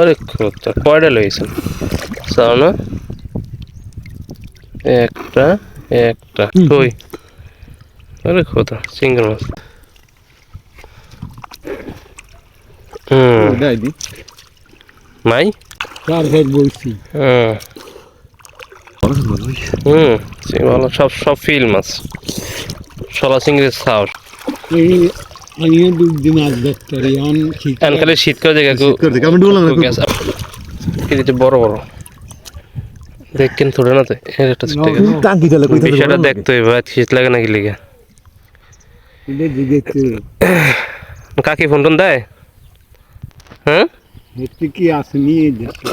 আরে খোদা কয়টা লইছেন চাও না একটা একটা কই? আরে খোদা সিঙ্গেল মাছ। হুম। নাই চার ভাগ বলছি? হুম হুম ভালো সব সব ফিল মাছ। সলা চিংড়ির এই আমিও দুধ মাছ ধরতে পারি এখন ঠিক এনকালে শীত করে দেখে শীত করে দেখে আমি ডুবলাম না বড় বড় দেখছেন থোড়ে না তো একটা ছোট টাঙ্কি চালে কই বিষয়টা দেখতে হবে শীত লাগে নাকি লিগে কাকি ফোন টোন দেয় হ্যাঁ কি আসেনি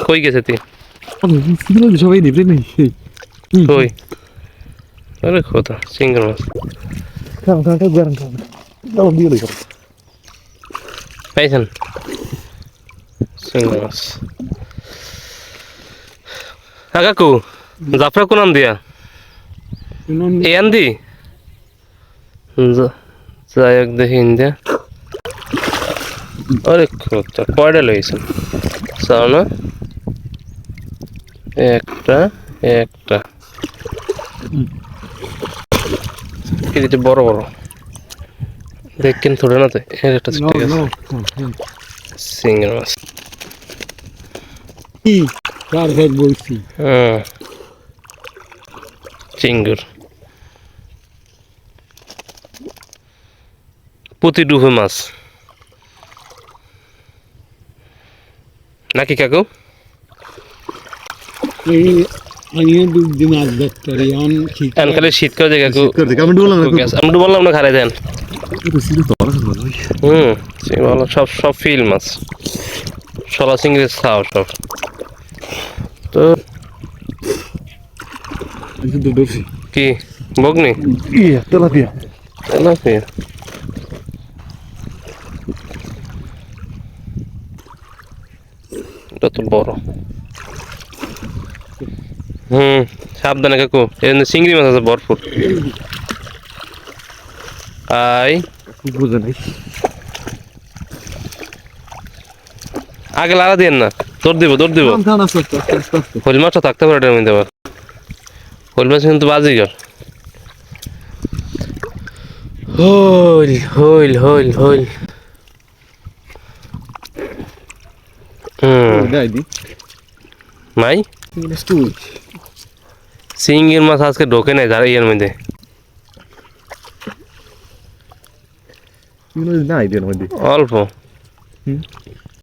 কই গেছে তুই সবাই নেই কই আরে খোদা সিঙ্গেল মাছ কাম কাম কাম গরম কাম দাও দিয়ে লই পাইছেন সিঙ্গেল মাছ কাকু জাফরা কোন আন দিয়া এ আন দি যা- যাই হোক দেখি ইন্দিয়া আরে খোদা কয়টা লইছেন চাও না একটা একটা বড় বড় দেখছেন থোড়ে না তো এর একটা ছোট গেছে সিঙ্গেল মাছ। কি? চার ভাগ বলছি? হুম চিঙ্গুর। পুঁতি ডুবে মাছ। নাকি কাকু? এই আমিও ধরতে শীত শীত করে দেখে আমি ডুবলাম না আমি না খারাই দেন তো সিরিয়াস তো ভালো ভালো হুম ভালো সব সব ফিল মাছ সলা চিংড়ির খাও সব। তো কি? বগনি ইয়া তেলাপিয়া। তেলাপিয়া। এটা তো বড়। হুম সাবধানে কাকু। এখানে চিংড়ি মাছ আছে ভরপুর। আই। বুঝে নাই আগে লাগা দিয়েন না দৌড় দিব দৌড় দিব। হল মাছটা থাকতে পারে এটার মধ্যে আবার। হল মাছ কিন্তু বাজি গেল। হইল হইল হইল হইল। হুম। নাই সিঙ্গের মাছ আজকে ঢোকে নাই যারা ইয়ের মধ্যে। নাই মধ্যে অল্প।